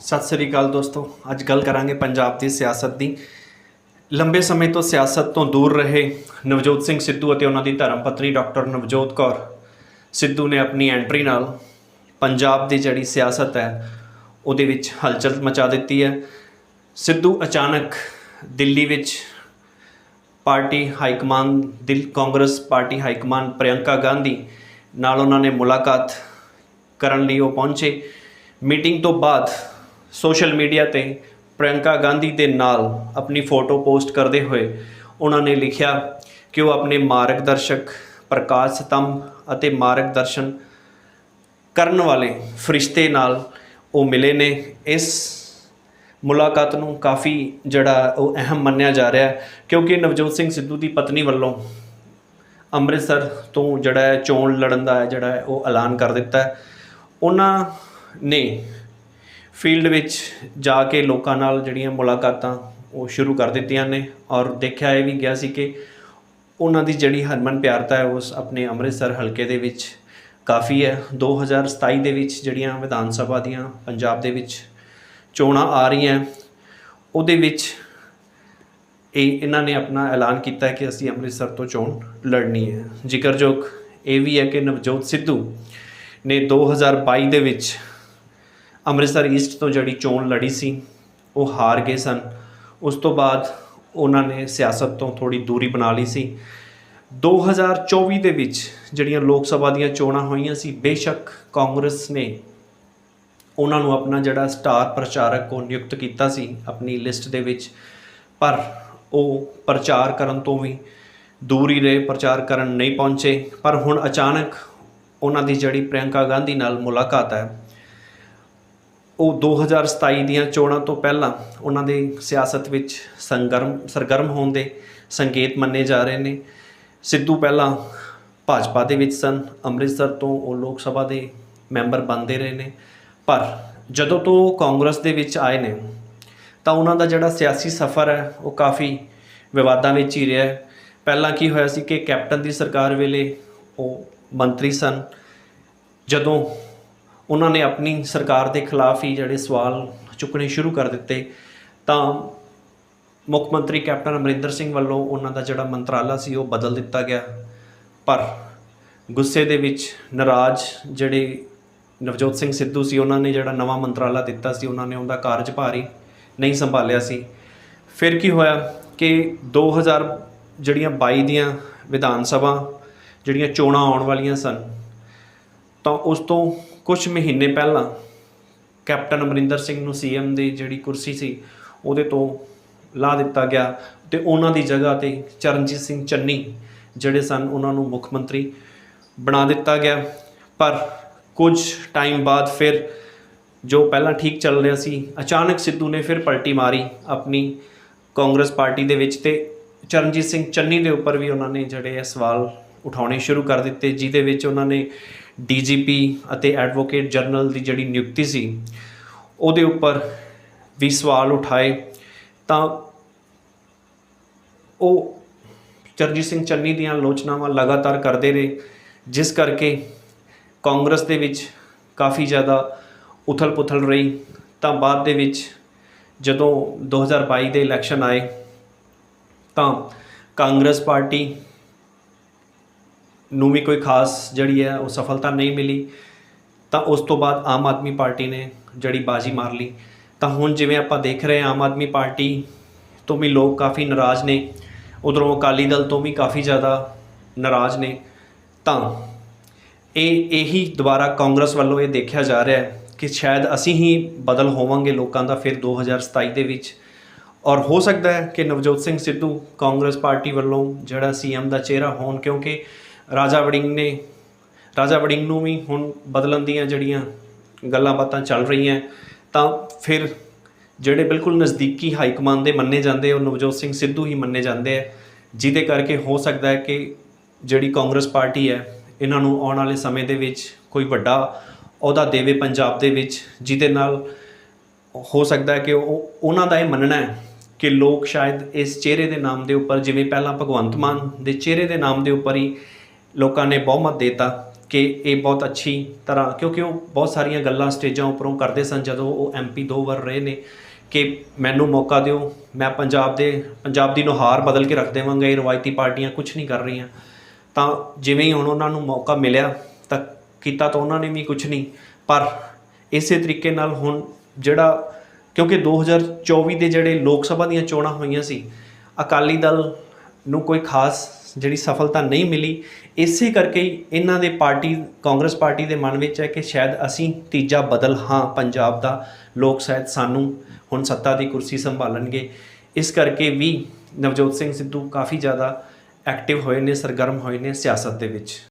ਸਤਿ ਸ੍ਰੀ ਅਕਾਲ ਦੋਸਤੋ, ਅੱਜ ਗੱਲ ਕਰਾਂਗੇ ਪੰਜਾਬ ਦੀ ਸਿਆਸਤ ਦੀ। ਲੰਬੇ ਸਮੇਂ ਤੋਂ ਸਿਆਸਤ ਤੋਂ ਦੂਰ ਰਹੇ ਨਵਜੋਤ ਸਿੰਘ ਸਿੱਧੂ ਅਤੇ ਉਹਨਾਂ ਦੀ ਧਰਮ ਪਤਨੀ ਡਾਕਟਰ ਨਵਜੋਤ ਕੌਰ। ਸਿੱਧੂ ਨੇ ਆਪਣੀ ਐਂਟਰੀ ਨਾਲ ਪੰਜਾਬ ਦੀ ਜਿਹੜੀ ਸਿਆਸਤ ਹੈ, ਉਹਦੇ ਵਿੱਚ ਹਲਚਲ ਮਚਾ ਦਿੱਤੀ ਹੈ। ਸਿੱਧੂ ਅਚਾਨਕ ਦਿੱਲੀ ਵਿੱਚ ਪਾਰਟੀ ਹਾਈ ਹਾਈਕਮਾਨ, ਦਿਲ, Congress party high high command Priyanka Gandhi ਨਾਲ ਉਹਨਾਂ ਨੇ ਮੁਲਾਕਾਤ ਕਰਨ ਲਈ ਉਹ ਪਹੁੰਚੇ। ਮੀਟਿੰਗ ਤੋਂ ਬਾਅਦ ਸੋਸ਼ਲ ਮੀਡੀਆ ਤੇ ਪ੍ਰਿਯੰਕਾ ਗਾਂਧੀ ਦੇ ਨਾਲ ਆਪਣੀ ਫੋਟੋ ਪੋਸਟ ਕਰਦੇ ਹੋਏ ਉਹਨਾਂ ਨੇ ਲਿਖਿਆ ਕਿ ਉਹ ਆਪਣੇ ਮਾਰਗਦਰਸ਼ਕ ਪ੍ਰਕਾਸ਼ ਸਤੰਭ ਅਤੇ ਮਾਰਗਦਰਸ਼ਨ ਕਰਨ ਵਾਲੇ ਫਰਿਸ਼ਤੇ ਨਾਲ ਉਹ ਮਿਲੇ ਨੇ। ਇਸ ਮੁਲਾਕਾਤ ਨੂੰ ਕਾਫੀ ਜਿਹੜਾ ਉਹ ਅਹਿਮ ਮੰਨਿਆ ਜਾ ਰਿਹਾ ਹੈ ਕਿਉਂਕਿ ਨਵਜੋਤ ਸਿੰਘ ਸਿੱਧੂ ਦੀ ਪਤਨੀ ਵੱਲੋਂ ਅੰਮ੍ਰਿਤਸਰ ਤੋਂ ਜਿਹੜਾ ਹੈ ਚੋਣ ਲੜਨ ਦਾ ਜਿਹੜਾ ਉਹ ਐਲਾਨ ਕਰ ਦਿੱਤਾ ਉਹਨਾਂ ਨੇ ਫੀਲਡ ਵਿੱਚ ਜਾ ਕੇ ਲੋਕਾਂ ਨਾਲ ਜਿਹੜੀਆਂ ਮੁਲਾਕਾਤਾਂ ਉਹ ਸ਼ੁਰੂ ਕਰ ਦਿੱਤੀਆਂ ਨੇ ਔਰ ਦੇਖਿਆ ਇਹ ਵੀ ਗਿਆ ਸੀ ਕਿ ਉਹਨਾਂ ਦੀ ਜਿਹੜੀ ਹਰਮਨ ਪਿਆਰਤਾ ਹੈ, ਉਸ ਆਪਣੇ ਅੰਮ੍ਰਿਤਸਰ ਹਲਕੇ ਦੇ ਵਿੱਚ ਕਾਫੀ ਹੈ। 2027 ਦੇ ਵਿੱਚ ਜਿਹੜੀਆਂ ਵਿਧਾਨ ਸਭਾ ਦੀਆਂ ਪੰਜਾਬ ਦੇ ਵਿੱਚ ਚੋਣਾਂ ਆ ਰਹੀਆਂ ਉਹਦੇ ਵਿੱਚ ਇਹ ਇਹਨਾਂ ਨੇ ਆਪਣਾ ਐਲਾਨ ਕੀਤਾ ਕਿ ਅਸੀਂ ਅੰਮ੍ਰਿਤਸਰ ਤੋਂ ਚੋਣ ਲੜਨੀ ਹੈ। ਜ਼ਿਕਰਯੋਗ ਇਹ ਵੀ ਹੈ ਕਿ ਨਵਜੋਤ ਸਿੱਧੂ ਨੇ 2022 ਦੇ ਵਿੱਚ ਅੰਮ੍ਰਿਤਸਰ ਈਸਟ ਤੋਂ ਜਿਹੜੀ ਚੋਣ ਲੜੀ ਸੀ, ਉਹ ਹਾਰ ਗਏ ਸਨ। ਉਸ ਤੋਂ ਬਾਅਦ ਉਹਨਾਂ ਨੇ ਸਿਆਸਤ ਤੋਂ ਥੋੜੀ ਦੂਰੀ ਬਣਾ ਲਈ ਸੀ। 2024 ਦੇ ਵਿੱਚ ਜਿਹੜੀਆਂ ਲੋਕ ਸਭਾ ਦੀਆਂ ਚੋਣਾਂ ਹੋਈਆਂ ਸੀ, ਬੇਸ਼ੱਕ ਕਾਂਗਰਸ ਨੇ ਉਹਨਾਂ ਨੂੰ ਆਪਣਾ ਜਿਹੜਾ ਸਟਾਰ ਪ੍ਰਚਾਰਕ ਉਹ ਨਿਯੁਕਤ ਕੀਤਾ ਸੀ ਆਪਣੀ ਲਿਸਟ ਦੇ ਵਿੱਚ। ਪਰ ਉਹ ਪ੍ਰਚਾਰ ਕਰਨ ਤੋਂ ਵੀ ਦੂਰ ਹੀ ਰਹੇ ਪ੍ਰਚਾਰ ਕਰਨ ਨਹੀਂ ਪਹੁੰਚੇ। ਪਰ ਹੁਣ ਅਚਾਨਕ ਉਹਨਾਂ ਦੀ ਜਿਹੜੀ ਪ੍ਰਿਯੰਕਾ ਗਾਂਧੀ ਨਾਲ ਮੁਲਾਕਾਤ ਹੈ ਉਹ 2027 ਦੀਆਂ ਚੋਣਾਂ ਤੋਂ ਪਹਿਲਾਂ ਉਹਨਾਂ ਦੇ ਸਿਆਸਤ ਵਿੱਚ ਸੰਗਰਮ, ਸਰਗਰਮ ਹੋਣ ਦੇ ਸੰਕੇਤ ਮੰਨੇ ਜਾ ਰਹੇ ਨੇ। ਸਿੱਧੂ ਪਹਿਲਾਂ ਭਾਜਪਾ ਦੇ ਵਿੱਚ ਸਨ, ਅੰਮ੍ਰਿਤਸਰ ਤੋਂ ਉਹ ਲੋਕ ਸਭਾ ਦੇ ਮੈਂਬਰ ਬਣਦੇ ਰਹੇ ਨੇ। ਪਰ ਜਦੋਂ ਤੋਂ ਕਾਂਗਰਸ ਦੇ ਵਿੱਚ ਆਏ ਨੇ, ਤਾਂ ਉਹਨਾਂ ਦਾ ਜਿਹੜਾ ਸਿਆਸੀ ਸਫ਼ਰ ਹੈ, ਉਹ ਕਾਫੀ ਵਿਵਾਦਾਂ ਵਿੱਚ ਹੀ ਰਿਹਾ ਹੈ। ਪਹਿਲਾਂ ਕੀ ਹੋਇਆ ਸੀ ਕਿ ਕੈਪਟਨ ਦੀ ਸਰਕਾਰ ਵੇਲੇ ਉਹ ਮੰਤਰੀ ਸਨ। ਜਦੋਂ ਉਹਨਾਂ ਨੇ ਆਪਣੀ ਸਰਕਾਰ ਦੇ ਖਿਲਾਫ ਹੀ ਜਿਹੜੇ ਸਵਾਲ ਚੁੱਕਣੇ ਸ਼ੁਰੂ ਕਰ ਦਿੱਤੇ, ਤਾਂ ਮੁੱਖ ਮੰਤਰੀ ਕੈਪਟਨ ਅਮਰਿੰਦਰ ਸਿੰਘ ਵੱਲੋਂ ਉਹਨਾਂ ਦਾ ਜਿਹੜਾ ਮੰਤਰਾਲਾ ਸੀ ਉਹ ਬਦਲ ਦਿੱਤਾ ਗਿਆ। ਪਰ ਗੁੱਸੇ ਦੇ ਵਿੱਚ ਨਾਰਾਜ਼ ਜਿਹੜੇ ਨਵਜੋਤ ਸਿੰਘ ਸਿੱਧੂ ਸੀ, ਉਹਨਾਂ ਨੇ ਜਿਹੜਾ ਨਵਾਂ ਮੰਤਰਾਲਾ ਦਿੱਤਾ ਸੀ, ਉਹਨਾਂ ਨੇ ਉਹਦਾ ਕਾਰਜਭਾਰ ਹੀ ਨਹੀਂ ਸੰਭਾਲਿਆ ਸੀ। ਫਿਰ ਕੀ ਹੋਇਆ ਕਿ 2000 ਜਿਹੜੀਆਂ 22 ਦੀਆਂ ਵਿਧਾਨ ਸਭਾ, ਜਿਹੜੀਆਂ ਚੋਣਾਂ ਆਉਣ ਵਾਲੀਆਂ ਸਨ, ਤਾਂ ਉਸ ਤੋਂ ਕੁਝ ਮਹੀਨੇ ਪਹਿਲਾਂ ਕੈਪਟਨ ਅਮਰਿੰਦਰ ਸਿੰਘ ਨੂੰ ਸੀਐਮ ਦੀ ਜਿਹੜੀ ਕੁਰਸੀ ਸੀ, ਉਹਦੇ ਤੋਂ ਲਾ ਦਿੱਤਾ ਗਿਆ ਤੇ ਉਹਨਾਂ ਦੀ ਜਗ੍ਹਾ ਤੇ ਚਰਨਜੀਤ ਸਿੰਘ ਚੰਨੀ ਜਿਹੜੇ ਸਨ, ਉਹਨਾਂ ਨੂੰ ਮੁੱਖ ਮੰਤਰੀ ਬਣਾ ਦਿੱਤਾ ਗਿਆ। ਪਰ ਕੁਝ ਟਾਈਮ ਬਾਅਦ ਫਿਰ ਜੋ ਪਹਿਲਾਂ ਠੀਕ ਚੱਲ ਰਿਹਾ ਸੀ, ਅਚਾਨਕ ਸਿੱਧੂ ਨੇ ਫਿਰ ਪਲਟੀ ਮਾਰੀ ਆਪਣੀ ਕਾਂਗਰਸ ਪਾਰਟੀ ਦੇ ਵਿੱਚ ਤੇ ਚਰਨਜੀਤ ਸਿੰਘ ਚੰਨੀ ਦੇ ਉੱਪਰ ਵੀ ਉਹਨਾਂ ਨੇ ਜਿਹੜੇ ਇਹ ਸਵਾਲ ਉਠਾਉਣੇ ਸ਼ੁਰੂ ਕਰ ਦਿੱਤੇ, ਜਿਹਦੇ ਵਿੱਚ ਉਹਨਾਂ ਨੇ ਡੀਜੀਪੀ ਅਤੇ ਐਡਵੋਕੇਟ ਜਨਰਲ ਦੀ ਜਿਹੜੀ ਨਿਯੁਕਤੀ ਸੀ, ਉਹਦੇ ਉੱਪਰ ਵੀ ਸਵਾਲ ਉਠਾਏ। ਤਾਂ ਉਹ ਚਰਨਜੀਤ ਸਿੰਘ ਚੰਨੀ ਦੀਆਂ ਆਲੋਚਨਾਵਾਂ ਲਗਾਤਾਰ ਕਰਦੇ ਰਹੇ, ਜਿਸ ਕਰਕੇ ਕਾਂਗਰਸ ਦੇ ਵਿੱਚ ਕਾਫੀ ਜ਼ਿਆਦਾ ਉਥਲ-ਪੁਥਲ ਰਹੀ। ਤਾਂ ਬਾਅਦ ਦੇ ਵਿੱਚ ਜਦੋਂ 2022 ਦੇ ਇਲੈਕਸ਼ਨ ਆਏ, ਤਾਂ ਕਾਂਗਰਸ ਪਾਰਟੀ ਨੂੰ ਵੀ ਕੋਈ ਖਾਸ ਜਿਹੜੀ ਹੈ ਉਹ ਸਫਲਤਾ ਨਹੀਂ ਮਿਲੀ, ਤਾਂ ਉਸ ਤੋਂ ਬਾਅਦ ਆਮ ਆਦਮੀ ਪਾਰਟੀ ਨੇ ਜਿਹੜੀ ਬਾਜੀ ਮਾਰ ਲਈ। ਤਾਂ ਹੁਣ ਜਿਵੇਂ ਆਪਾਂ ਦੇਖ ਰਹੇ ਆਮ ਆਦਮੀ ਪਾਰਟੀ ਤੋਂ ਵੀ ਲੋਕ ਕਾਫੀ ਨਾਰਾਜ਼ ਨੇ, ਉਧਰੋਂ ਅਕਾਲੀ ਦਲ ਤੋਂ ਵੀ ਕਾਫੀ ਜ਼ਿਆਦਾ ਨਾਰਾਜ਼ ਨੇ। ਤਾਂ ਇਹ, ਇਹੀ ਦੁਬਾਰਾ ਕਾਂਗਰਸ ਵੱਲੋਂ ਇਹ ਦੇਖਿਆ ਜਾ ਰਿਹਾ ਹੈ ਕਿ ਸ਼ਾਇਦ ਅਸੀਂ ਹੀ ਬਦਲ ਹੋਵਾਂਗੇ ਲੋਕਾਂ ਦਾ ਫਿਰ 2027 ਦੇ ਵਿੱਚ। ਔਰ ਹੋ ਸਕਦਾ ਹੈ ਕਿ ਨਵਜੋਤ ਸਿੰਘ ਸਿੱਧੂ ਕਾਂਗਰਸ ਪਾਰਟੀ ਵੱਲੋਂ ਜਿਹੜਾ ਸੀਐਮ ਦਾ ਚਿਹਰਾ ਹੋਣ, ਕਿਉਂਕਿ ਰਾਜਾ ਵੜਿੰਗ ਨੇ, ਰਾਜਾ ਵੜਿੰਗ ਨੂੰ ਵੀ ਹੁਣ ਬਦਲਣ ਦੀਆਂ ਜਿਹੜੀਆਂ ਗੱਲਾਂ ਬਾਤਾਂ ਚੱਲ ਰਹੀਆਂ, ਤਾਂ ਫਿਰ ਜਿਹੜੇ ਬਿਲਕੁਲ ਨਜ਼ਦੀਕੀ ਹਾਈ ਕਮਾਂਡ ਦੇ ਮੰਨੇ ਜਾਂਦੇ ਉਹ ਨਵਜੋਤ ਸਿੰਘ ਸਿੱਧੂ ਹੀ ਮੰਨੇ ਜਾਂਦੇ ਆ, ਜਿਹਦੇ ਕਰਕੇ ਹੋ ਸਕਦਾ ਹੈ ਕਿ ਜਿਹੜੀ ਕਾਂਗਰਸ ਪਾਰਟੀ ਹੈ, ਇਹਨਾਂ ਨੂੰ ਆਉਣ ਵਾਲੇ ਸਮੇਂ ਦੇ ਵਿੱਚ ਕੋਈ ਵੱਡਾ ਅਹੁਦਾ ਦੇਵੇ ਪੰਜਾਬ ਦੇ ਵਿੱਚ, ਜਿਹਦੇ ਨਾਲ ਹੋ ਸਕਦਾ ਹੈ ਕਿ ਉਹ, ਉਹਨਾਂ ਦਾ ਇਹ ਮੰਨਣਾ ਹੈ ਕਿ ਲੋਕ ਸ਼ਾਇਦ ਇਸ ਚਿਹਰੇ ਦੇ ਨਾਮ ਦੇ ਉੱਪਰ, ਜਿਵੇਂ ਪਹਿਲਾਂ ਭਗਵੰਤ ਮਾਨ ਦੇ ਚਿਹਰੇ ਦੇ ਨਾਮ ਦੇ ਉੱਪਰ ਹੀ ਲੋਕਾਂ ਨੇ ਬਹੁਮਤ ਦਿੱਤਾ ਕਿ ਇਹ ਬਹੁਤ ਅੱਛੀ ਤਰ੍ਹਾਂ, ਕਿਉਂਕਿ ਉਹ ਬਹੁਤ ਸਾਰੀਆਂ ਗੱਲਾਂ ਸਟੇਜਾਂ ਉੱਪਰੋਂ ਕਰਦੇ ਸਨ ਜਦੋਂ ਉਹ ਐਮਪੀ ਦੋ ਵਾਰ ਰਹੇ ਨੇ ਕਿ ਮੈਨੂੰ ਮੌਕਾ ਦਿਓ, ਮੈਂ ਪੰਜਾਬ ਦੇ, ਪੰਜਾਬ ਦੀ ਨੁਹਾਰ ਬਦਲ ਕੇ ਰੱਖ ਦੇਵਾਂਗਾ, ਇਹ ਰਵਾਇਤੀ ਪਾਰਟੀਆਂ ਕੁਝ ਨਹੀਂ ਕਰ ਰਹੀਆਂ। ਤਾਂ ਜਿਵੇਂ ਹੀ ਹੁਣ ਉਹਨਾਂ ਨੂੰ ਮੌਕਾ ਮਿਲਿਆ, ਤਾਂ ਕੀਤਾ ਤਾਂ ਉਹਨਾਂ ਨੇ ਵੀ ਕੁਝ ਨਹੀਂ, ਪਰ ਇਸੇ ਤਰੀਕੇ ਨਾਲ ਹੁਣ ਜਿਹੜਾ, ਕਿਉਂਕਿ 2024 ਦੇ ਜਿਹੜੇ ਲੋਕ ਸਭਾ ਦੀਆਂ ਚੋਣਾਂ ਹੋਈਆਂ ਸੀ, ਅਕਾਲੀ ਦਲ ਨੂੰ ਕੋਈ ਖਾਸ ਜਿਹੜੀ ਸਫਲਤਾ ਨਹੀਂ ਮਿਲੀ, ਇਸੇ ਕਰਕੇ ਇਹਨਾਂ ਦੇ ਪਾਰਟੀ, ਕਾਂਗਰਸ ਪਾਰਟੀ ਦੇ ਮਨ ਵਿੱਚ ਹੈ ਕਿ ਸ਼ਾਇਦ ਅਸੀਂ ਤੀਜਾ ਬਦਲ ਹਾਂ ਪੰਜਾਬ ਦਾ। ਲੋਕ ਸ਼ਾਇਦ ਸਾਨੂੰ ਹੁਣ ਸੱਤਾ ਦੀ ਕੁਰਸੀ ਸੰਭਾਲਣਗੇ। ਇਸ ਕਰਕੇ ਵੀ ਨਵਜੋਤ ਸਿੰਘ ਸਿੱਧੂ ਕਾਫੀ ਜ਼ਿਆਦਾ ਐਕਟਿਵ ਹੋਏ ਨੇ, ਸਰਗਰਮ ਹੋਏ ਨੇ ਸਿਆਸਤ ਦੇ ਵਿੱਚ।